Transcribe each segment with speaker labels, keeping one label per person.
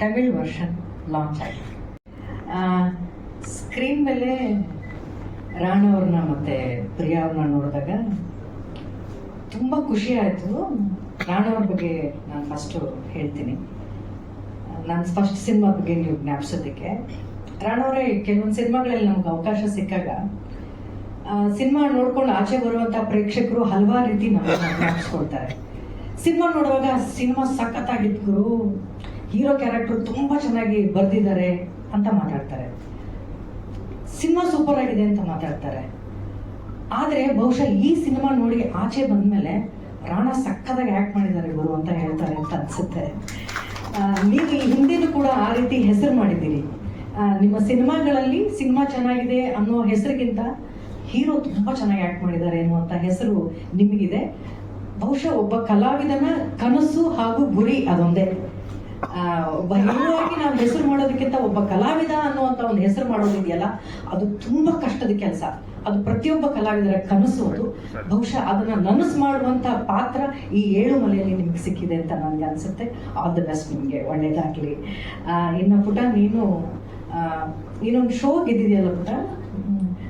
Speaker 1: Tamil version launch ಆಯಿತು screen ಮೇಲೆ ರಾಣವ್ರನ್ನ ಮತ್ತೆ ಪ್ರಿಯಾ ಅವ್ರನ್ನ ನೋಡಿದಾಗ ತುಂಬ ಖುಷಿ ಆಯಿತು. ರಾಣವ್ರ ಬಗ್ಗೆ ನಾನು ಫಸ್ಟು ಹೇಳ್ತೀನಿ. ನನ್ನ ಫಸ್ಟ್ ಸಿನಿಮಾ ಬಗ್ಗೆ ನೀವು ಜ್ಞಾಪಿಸೋದಕ್ಕೆ. ರಾಣವರೇ ಕೆಲವೊಂದು ಸಿನಿಮಾಗಳಲ್ಲಿ ನಮ್ಗೆ ಅವಕಾಶ ಸಿಕ್ಕಾಗ ಸಿನಿಮಾ ನೋಡ್ಕೊಂಡು ಆಚೆ ಬರುವಂಥ ಪ್ರೇಕ್ಷಕರು ಹಲವಾರು ರೀತಿ ನಮ್ಮನ್ನ ಜ್ಞಾಪಿಸ್ಕೊಳ್ತಾರೆ. ಸಿನಿಮಾ ನೋಡುವಾಗ ಸಿನಿಮಾ ಸಖತ್ತಾಗಿತ್ತು ಗುರು. ಹೀರೋ ಕ್ಯಾರೆಕ್ಟರ್ ತುಂಬ ಚೆನ್ನಾಗಿ ಬರೆದಿದ್ದಾರೆ ಅಂತ ಮಾತಾಡ್ತಾರೆ. ಸಿನಿಮಾ ಸೂಪರ್ ಆಗಿದೆ ಅಂತ ಮಾತಾಡ್ತಾರೆ. ಆದರೆ ಬಹುಶಃ ಈ ಸಿನಿಮಾ ನೋಡಿ ಆಚೆ ಬಂದ್ಮೇಲೆ ರಾಣ ಸಕ್ಕದಾಗಿ ಆ್ಯಕ್ಟ್ ಮಾಡಿದ್ದಾರೆ ಗುರು ಅಂತ ಹೇಳ್ತಾರೆ ಅಂತ ಅನ್ಸುತ್ತೆ. ನೀವು ಈ ಹಿಂದೆನೂ ಕೂಡ ಆ ರೀತಿ ಹೆಸರು ಮಾಡಿದ್ದೀರಿ. ನಿಮ್ಮ ಸಿನಿಮಾಗಳಲ್ಲಿ ಸಿನಿಮಾ ಚೆನ್ನಾಗಿದೆ ಅನ್ನೋ ಹೆಸರಿಗಿಂತ ಹೀರೋ ತುಂಬ ಚೆನ್ನಾಗಿ ಆ್ಯಕ್ಟ್ ಮಾಡಿದ್ದಾರೆ ಅನ್ನುವಂಥ ಹೆಸರು ನಿಮಗಿದೆ. ಬಹುಶಃ ಒಬ್ಬ ಕಲಾವಿದನ ಕನಸು ಹಾಗೂ ಗುರಿ ಅದೊಂದೇ. ಒಬ್ಬ ಹೀರೋ ಆಗಿ ನಾವು ಹೆಸರು ಮಾಡೋದಕ್ಕಿಂತ ಒಬ್ಬ ಕಲಾವಿದ ಅನ್ನುವಂಥ ಒಂದು ಹೆಸರು ಮಾಡೋದಿದೆಯಲ್ಲ ಅದು ತುಂಬಾ ಕಷ್ಟದ ಕೆಲಸ. ಅದು ಪ್ರತಿಯೊಬ್ಬ ಕಲಾವಿದರ ಕನಸು ಅದು. ಬಹುಶಃ ಅದನ್ನ ನನಸು ಮಾಡುವಂತ ಪಾತ್ರ ಈ ಏಳು ಮಲೆಯಲ್ಲಿ ನಿಮ್ಗೆ ಸಿಕ್ಕಿದೆ ಅಂತ ನನಗೆ ಅನ್ಸುತ್ತೆ. ಆಲ್ ದ ಬೆಸ್ಟ್ ನಿಮಗೆ ಒಳ್ಳೇದಾಗ್ಲಿ. ಇನ್ನು ಪುಟ ನೀನು ಆ, ನೀನೊಂದು ಶೋ ಗೆದ್ದಿದೆಯಲ್ಲ ಪುಟ?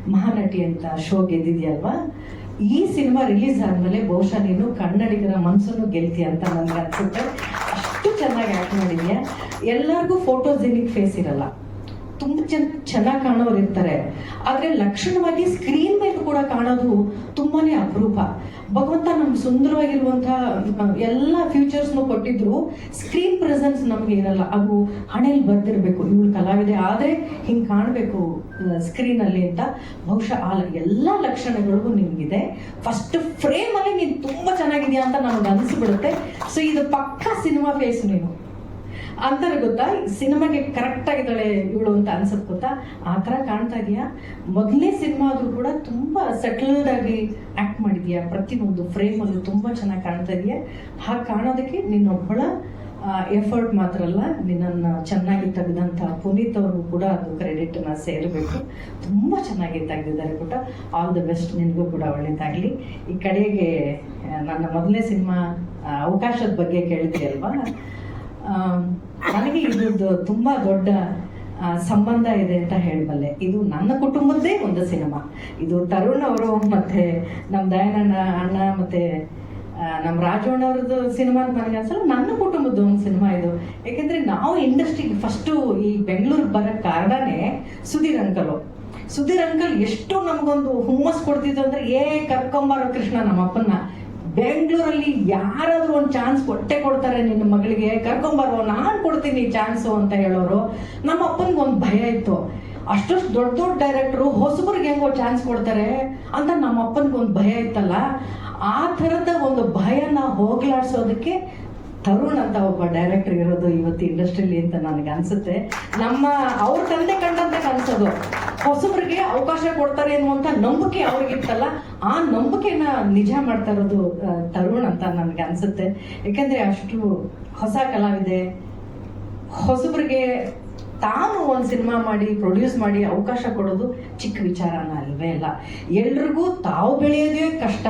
Speaker 1: ಮಹಾನಟಿ ಅಂತ ಶೋ ಗೆದ್ದಿದೆಯಲ್ವಾ? ಈ ಸಿನಿಮಾ ರಿಲೀಸ್ ಆದ್ಮೇಲೆ ಬಹುಶಃ ನೀನು ಕನ್ನಡಿಗರ ಮನಸ್ಸನ್ನು ಗೆಲ್ತೀಯ ಅಂತ ನನಗೆ ಅನ್ಸುತ್ತೆ. ಚೆನ್ನಾಗಿ ಆ್ಯಕ್ಟ್ ಮಾಡಿದ್ಯಾ ಎಲ್ಲರಿಗೂ ಫೋಟೋಜೆನಿಕ್ ಫೇಸ್ ಇರಲ್ಲ. ತುಂಬ ಜನ ಚೆನ್ನಾಗಿ ಕಾಣೋರು ಇರ್ತಾರೆ. ಆದರೆ ಲಕ್ಷಣವಾಗಿ ಸ್ಕ್ರೀನ್ ಮೇಲೆ ಕೂಡ ಕಾಣೋದು ತುಂಬಾನೇ ಅಪರೂಪ. ಭಗವಂತ ನಮ್ಗೆ ಸುಂದರವಾಗಿರುವಂತಹ ಎಲ್ಲ ಫ್ಯೂಚರ್ಸ್ನು ಕೊಟ್ಟಿದ್ರು ಸ್ಕ್ರೀನ್ ಪ್ರೆಸೆನ್ಸ್ ನಮ್ಗೆ ಇರಲ್ಲ. ಅದು ಹಣೆಯಲ್ಲಿ ಬರ್ದಿರ್ಬೇಕು, ಇವಳು ಕಲಾವಿದೆ ಆದರೆ ಹಿಂಗೆ ಕಾಣಬೇಕು ಸ್ಕ್ರೀನಲ್ಲಿ ಅಂತ. ಬಹುಶಃ ಆ ಎಲ್ಲ ಲಕ್ಷಣಗಳಿಗೂ ನಿಮಗಿದೆ. ಫಸ್ಟ್ ಫ್ರೇಮಲ್ಲಿ ನೀನು ತುಂಬ ಚೆನ್ನಾಗಿದೆಯಾ ಅಂತ ನನಗೆ ಅನಿಸ್ಬಿಡುತ್ತೆ. ಸೊ ಇದು ಪಕ್ಕಾ ಸಿನಿಮಾ ಫೇಸ್ ನೀನು. ಅಂತಾರೆ ಗೊತ್ತಾ? ಸಿನಿಮಾಗೆ ಕರೆಕ್ಟ್ ಆಗಿದ್ದಾಳೆ ಇವಳು ಅಂತ ಅನ್ಸತ್ ಗೊತ್ತಾ? ಆ ಥರ ಕಾಣ್ತಾ ಇದೆಯಾ? ಮೊದಲನೇ ಸಿನಿಮಾ ಆದ್ರೂ ಕೂಡ ತುಂಬಾ ಸೆಟಲ್ಡ್ ಆಗಿ ಆಕ್ಟ್ ಮಾಡಿದ್ಯಾ? ಪ್ರತಿಯೊಂದು ಫ್ರೇಮಲ್ಲೂ ತುಂಬಾ ಚೆನ್ನಾಗಿ ಕಾಣ್ತಾ ಇದೆಯಾ? ಹಾಗೆ ಕಾಣೋದಕ್ಕೆ ನಿನ್ನೊಬ್ಬಳ ಎಫರ್ಟ್ ಮಾತ್ರ ಅಲ್ಲ, ನಿನ್ನನ್ನು ಚೆನ್ನಾಗಿ ತೆಗೆದಂಥ ಪುನೀತ್ ಅವರು ಕೂಡ ಅದು ಕ್ರೆಡಿಟ್ನ ಸೇರಬೇಕು. ತುಂಬ ಚೆನ್ನಾಗಿ ತೆಗೆದಿದ್ದಾರೆ ಕೂಡ ಆಲ್ ದ ಬೆಸ್ಟ್ ನಿನಗೂ ಕೂಡ ಒಳ್ಳೆಯದಾಗಲಿ ಈ ಕಡೆಗೆ ನನ್ನ ಮೊದಲನೇ ಸಿನಿಮಾ ಅವಕಾಶದ ಬಗ್ಗೆ ಕೇಳಿದ್ರಿ ಅಲ್ವಾ? ನನಗೆ ಇದ್ರದ್ದು ತುಂಬಾ ದೊಡ್ಡ ಸಂಬಂಧ ಇದೆ ಅಂತ ಹೇಳಬಲ್ಲೆ. ಇದು ನನ್ನ ಕುಟುಂಬದ್ದೇ ಒಂದು ಸಿನಿಮಾ. ಇದು ತರುಣ್ ಅವರು ಮತ್ತೆ ನಮ್ಮ ದಯಾನಣ್ಣ ಅಣ್ಣ ಮತ್ತೆ ನಮ್ಮ ರಾಜವಣ್ಣ ಅವ್ರದ್ದು ಸಿನಿಮಾ ಅಂತ ನನಗೆ ಅನ್ಸಲ್ಲ, ನನ್ನ ಕುಟುಂಬದ ಒಂದು ಸಿನಿಮಾ ಇದು. ಯಾಕೆಂದ್ರೆ ನಾವು ಇಂಡಸ್ಟ್ರಿಗೆ ಫಸ್ಟು ಈ ಬೆಂಗಳೂರಿಗೆ ಬರೋಕ್ಕೆ ಕಾರಣನೇ ಸುಧೀರ್ ಅಂಕಲು. ಸುಧೀರ್ ಅಂಕಲ್ ಎಷ್ಟು ನಮಗೊಂದು ಹುಮ್ಮಸ್ ಕೊಡ್ತಿದ್ರು ಅಂದ್ರೆ, ಏ ಕರ್ಕೊಂಬಾರೋ ಕೃಷ್ಣ ನಮ್ಮ ಅಪ್ಪನ್ನ ಬೆಂಗಳೂರಲ್ಲಿ ಯಾರಾದ್ರೂ ಒಂದು ಚಾನ್ಸ್ ಕೊಟ್ಟೆ ಕೊಡ್ತಾರೆ ನಿನ್ನ ಮಗಳಿಗೆ ಕರ್ಕೊಂಬರೋ ನಾನು ಕೊಡ್ತೀನಿ ಚಾನ್ಸು ಅಂತ ಹೇಳೋರು, ನಮ್ಮ ಅಪ್ಪನಿಗೆ ಒಂದು ಭಯ ಇತ್ತು. ಅಷ್ಟಷ್ಟು ದೊಡ್ಡ ದೊಡ್ಡ ಡೈರೆಕ್ಟ್ರು ಹೊಸಬರಿಗೆ ಹೆಂಗೋ ಚಾನ್ಸ್ ಕೊಡ್ತಾರೆ ಅಂತ ನಮ್ಮ ಅಪ್ಪನಿಗೆ ಒಂದು ಭಯ ಇತ್ತಲ್ಲ. ಆ ಥರದ ಒಂದು ಭಯನ ಹೋಗ್ಲಾಡ್ಸೋದಕ್ಕೆ ತರುಣ್ ಅಂತ ಒಬ್ಬ ಡೈರೆಕ್ಟರ್ ಇರೋದು ಇವತ್ತು ಇಂಡಸ್ಟ್ರಿಲಿ ಅಂತ ನನಗೆ ಅನ್ಸುತ್ತೆ. ನಮ್ಮ ಅವ್ರ ತಂದೆ ಕಂಡಂತೆ ಅನ್ಸೋದು ಹೊಸಬರಿಗೆ ಅವಕಾಶ ಕೊಡ್ತಾರೆ ಅನ್ನುವಂಥ ನಂಬಿಕೆ ಅವ್ರಿಗಿತ್ತಲ್ಲ, ಆ ನಂಬಿಕೆನ ನಿಜ ಮಾಡ್ತಾ ಇರೋದು ತರುಣ್ ಅಂತ ನನಗೆ ಅನ್ಸುತ್ತೆ. ಯಾಕಂದ್ರೆ ಅಷ್ಟು ಹೊಸ ಕಲಾವಿದೆ. ಹೊಸಬ್ರಿಗೆ ತಾನು ಒಂದು ಸಿನಿಮಾ ಮಾಡಿ ಪ್ರೊಡ್ಯೂಸ್ ಮಾಡಿ ಅವಕಾಶ ಕೊಡೋದು ಚಿಕ್ಕ ವಿಚಾರನ ಅಲ್ವೇ ಅಲ್ಲ. ಎಲ್ರಿಗೂ ತಾವು ಬೆಳೆಯೋದೇ ಕಷ್ಟ.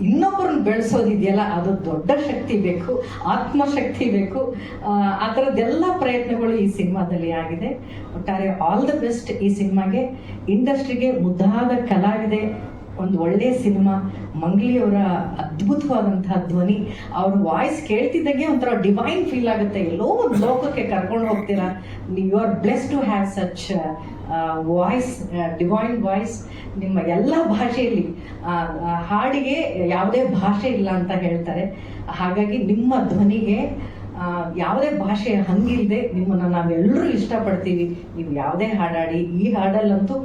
Speaker 1: ಇನ್ನೊಬ್ಬರನ್ನ ಬೆಳೆಸೋದಿದೆಯಲ್ಲ ಅದು ದೊಡ್ಡ ಶಕ್ತಿ ಬೇಕು ಆತ್ಮಶಕ್ತಿ ಬೇಕು. ಆ, ಥರದ್ದೆಲ್ಲ ಪ್ರಯತ್ನಗಳು ಈ ಸಿನಿಮಾದಲ್ಲಿ ಆಗಿದೆ. ಒಟ್ಟಾರೆ ಆಲ್ ದ ಬೆಸ್ಟ್ ಈ ಸಿನಿಮಾಗೆ. ಇಂಡಸ್ಟ್ರಿಗೆ ಮುದ್ದಾದ ಕಲಾವಿದೆ. ಒಂದು ಒಳ್ಳೆಯ ಸಿನಿಮಾ, ಮಂಗ್ಲಿಯವರ ಅದ್ಭುತವಾದಂತಹ ಧ್ವನಿ, ಅವ್ರ ವಾಯ್ಸ್ ಕೇಳ್ತಿದ್ದಾಗೆ ಒಂಥರ ಡಿವೈನ್ ಫೀಲ್ ಆಗುತ್ತೆ. ಎಲ್ಲೋ ಒಂದು ಲೋಕಕ್ಕೆ ಕರ್ಕೊಂಡು ಹೋಗ್ತೀರಾ? You are bless to have such voice divine voice ನಿಮ್ಮ ಎಲ್ಲ ಭಾಷೆಯಲ್ಲಿ ಹಾಡಿಗೆ ಯಾವುದೇ ಭಾಷೆ ಇಲ್ಲ ಅಂತ ಹೇಳ್ತಾರೆ. ಹಾಗಾಗಿ ನಿಮ್ಮ ಧ್ವನಿಗೆ ಯಾವುದೇ ಭಾಷೆ ಹಂಗಿಲ್ಲದೆ ನಿಮ್ಮನ್ನು ನಾವೆಲ್ಲರೂ ಇಷ್ಟಪಡ್ತೀವಿ. ನೀವು ಯಾವುದೇ ಹಾಡಾಡಿ, ಈ ಹಾಡಲ್ಲಂತೂ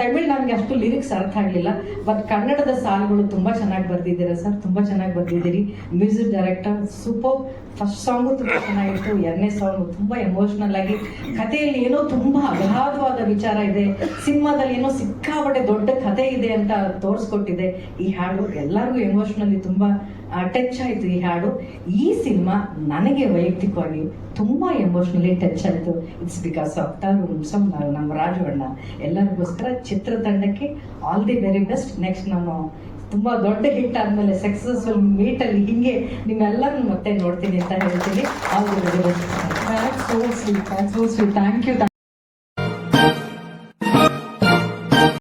Speaker 1: ತಮಿಳ್ ನನಗೆ ಅಷ್ಟು ಲಿರಿಕ್ಸ್ ಅರ್ಥ ಆಗಲಿಲ್ಲ. ಬಟ್ ಕನ್ನಡದ ಸಾಲುಗಳು ತುಂಬ ಚೆನ್ನಾಗಿ ಬರ್ದಿದ್ದೀರಾ ಸರ್? ತುಂಬ ಚೆನ್ನಾಗಿ ಬರ್ದಿದ್ದೀರಿ. Music director super first song ತುಂಬ ಚೆನ್ನಾಗಿತ್ತು. ಎರಡನೇ ಸಾಂಗು ತುಂಬ ಎಮೋಷನಲ್ ಆಗಿ ಕಥೆಯಲ್ಲಿ ಏನೋ ತುಂಬ ಅಗಾಧವಾದ ವಿಚಾರ ಇದೆ. ಸಿನಿಮಾದಲ್ಲಿ ಏನೋ ಸಿಕ್ಕಾಪಟ್ಟೆ ದೊಡ್ಡ ಕಥೆ ಇದೆ ಅಂತ ತೋರಿಸ್ಕೊಟ್ಟಿದೆ. ಈ ಹಾಡು ಎಲ್ಲರಿಗೂ ಎಮೋಷನಲಿ ತುಂಬ ಟಚ್ ಆಯಿತು ಈ ಹಾಡು. ಈ ಸಿನಿಮಾ ನನಗೆ ವೈಯಕ್ತಿಕವಾಗಿ ತುಂಬ ಎಮೋಷ್ನಲಿ ಟಚ್ ಆಯಿತು. ಇಟ್ಸ್ ಬಿಕಾಸ್ ಆಫ್ ಸಮ್ ನಮ್ಮ ರಾಜವಣ್ಣ. ಎಲ್ಲರಿಗೋಸ್ಕರ ಚಿತ್ರತಂಡಕ್ಕೆ all the very best next ನಾನು ತುಂಬ ದೊಡ್ಡ ಹಿಟ್ ಆದಮೇಲೆ ಸಕ್ಸಸ್ಫುಲ್ ಮೀಟಲ್ಲಿ ಹಿಂಗೆ ನಿಮ್ಮೆಲ್ಲರೂ ಮತ್ತೆ ನೋಡ್ತೀನಿ ಅಂತ ಹೇಳ್ತೀನಿ. All the very best
Speaker 2: so sweet so sweet thank you.